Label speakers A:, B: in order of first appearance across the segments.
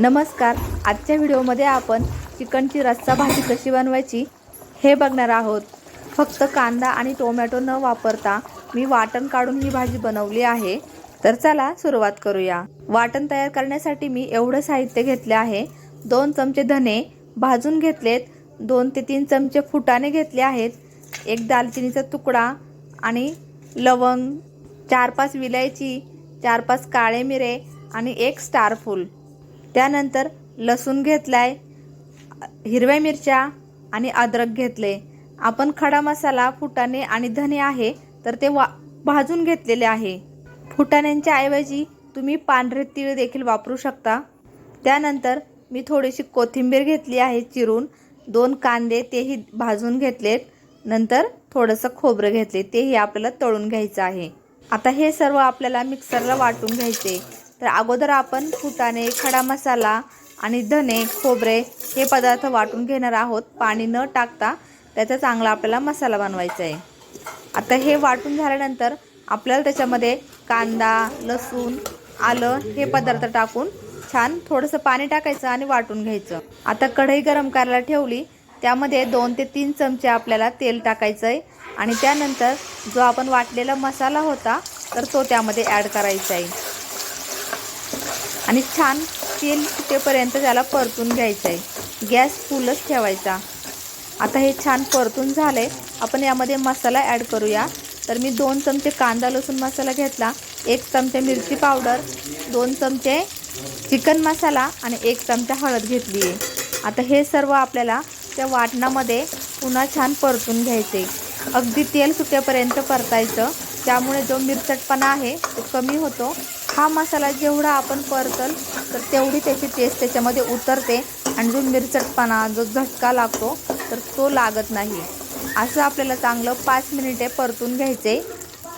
A: नमस्कार. आजच्या व्हिडिओमध्ये आपण चिकनची रस्सा भाजी कशी बनवायची हे बघणार आहोत. फक्त कांदा आणि टोमॅटो न वापरता मी वाटण काढून ही भाजी बनवली आहे. तर चला सुरुवात करूया. वाटण तयार करण्यासाठी मी एवढं साहित्य घेतले आहे. दोन चमचे धने भाजून घेतलेत. दोन ते तीन चमचे फुटाणे घेतले आहेत. एक दालचिनीचा तुकडा आणि लवंग चार पाच विलायची चार पाच काळे मिरे आणि एक स्टार फूल. त्यानंतर लसूण घेतला आहे हिरव्या मिरच्या आणि अद्रक घेतले. आपण खडा मसाला फुटाणे आणि धने आहे तर ते वा भाजून घेतलेले आहे. फुटाण्यांच्या ऐवजी तुम्ही पांढरे तीळ देखील वापरू शकता. त्यानंतर मी थोडीशी कोथिंबीर घेतली आहे चिरून. दोन कांदे तेही भाजून घेतलेत. नंतर थोडंसं खोबरं घेतले. तेही आपल्याला तळून घ्यायचं आहे. आता हे सर्व आपल्याला मिक्सरला वाटून घ्यायचे. तर अगोदर आपण फुटाणे खडा मसाला आणि धने खोबरे हे पदार्थ वाटून घेणार आहोत. पाणी न टाकता त्याचा चांगला आपल्याला मसाला बनवायचा आहे. आता हे वाटून झाल्यानंतर आपल्याला त्याच्यामध्ये कांदा लसूण आलं हे पदार्थ टाकून छान थोडंसं पाणी टाकायचं आणि वाटून घ्यायचं. आता कढई गरम करायला ठेवली. त्यामध्ये दोन ते तीन चमचे आपल्याला तेल टाकायचं आहे आणि त्यानंतर जो आपण वाटलेला मसाला होता तर तो त्यामध्ये ॲड करायचा आहे. आणि छान तेल सुटेपर्यंत त्याला परतून घ्यायचं आहे गॅस फुलच ठेवायचा. आता हे छान परतून झाले आपण यामध्ये मसाला ॲड करूया. तर मी दोन चमचे कांदा लसूण मसाला घेतला एक चमचे मिरची पावडर दोन चमचे चिकन मसाला आणि एक चमचा हळद घेतली आहे. आता हे सर्व आपल्याला त्या वाटणामध्ये पुन्हा छान परतून घ्यायचे अगदी तेल सुटेपर्यंत परतायचं. त्यामुळे जो मिरचटपणा आहे तो कमी होतो. हा मसाला जेवढा आपण परतल तर तेवढी त्याची टेस्ट त्याच्यामध्ये उतरते. आणि जो मिरचटपणा जो झटका लागतो तर तो लागत नाही. असं आपल्याला चांगलं पाच मिनिटे परतून घ्यायचे.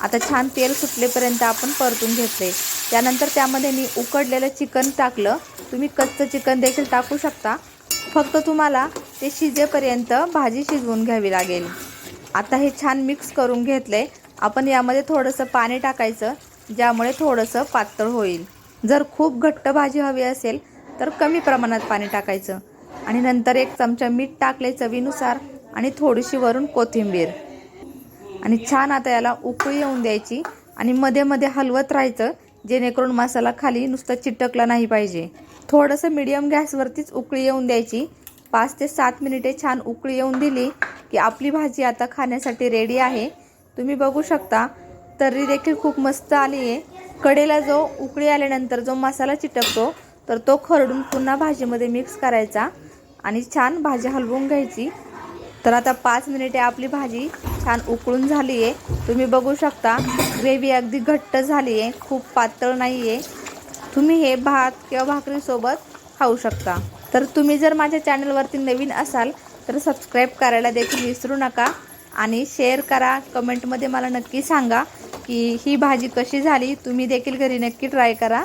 A: आता छान तेल सुटलेपर्यंत आपण परतून घेतले. त्यानंतर त्यामध्ये मी उकडलेलं चिकन टाकलं. तुम्ही कच्चं चिकन देखील टाकू शकता. फक्त तुम्हाला ते शिजेपर्यंत भाजी शिजवून घ्यावी लागेल. आता हे छान मिक्स करून घेतले आपण यामध्ये थोडंसं पाणी टाकायचं. ज्यामुळे थोडंसं पातळ होईल. जर खूप घट्ट भाजी हवी असेल तर कमी प्रमाणात पाणी टाकायचं. आणि नंतर एक चमचा मीठ टाकले चवीनुसार आणि थोडीशी वरून कोथिंबीर. आणि छान आता याला उकळी येऊन द्यायची आणि मध्ये मध्ये हलवत राहायचं जेणेकरून मसाला खाली नुसतं चिटकला नाही पाहिजे. थोडंसं मिडियम गॅसवरतीच उकळी येऊन द्यायची. पाच ते सात मिनिटे छान उकळी येऊन दिली की आपली भाजी आता खाण्यासाठी रेडी आहे. तुम्ही बघू शकता तर्री देखील खूप मस्त आली आहे. कडेला जो उकळी आल्यानंतर जो मसाला चिटकतो तर तो खरडून पुन्हा भाजीमध्ये मिक्स करायचा आणि छान भाजी हलवून घ्यायची. तर आता पाच मिनिटे आपली भाजी छान उकळून झाली आहे. तुम्ही बघू शकता ग्रेव्ही अगदी घट्ट झाली आहे खूप पातळ नाही आहे तुम्ही हे भात किंवा भाकरीसोबत खाऊ शकता. तर तुम्ही जर माझ्या चॅनलवरती नवीन असाल तर सबस्क्राईब करायला देखील विसरू नका आणि शेअर करा. कमेंटमध्ये मला नक्की सांगा. की ही भाजी कशी झाली तुम्ही देखील घरी नक्की ट्राय करा.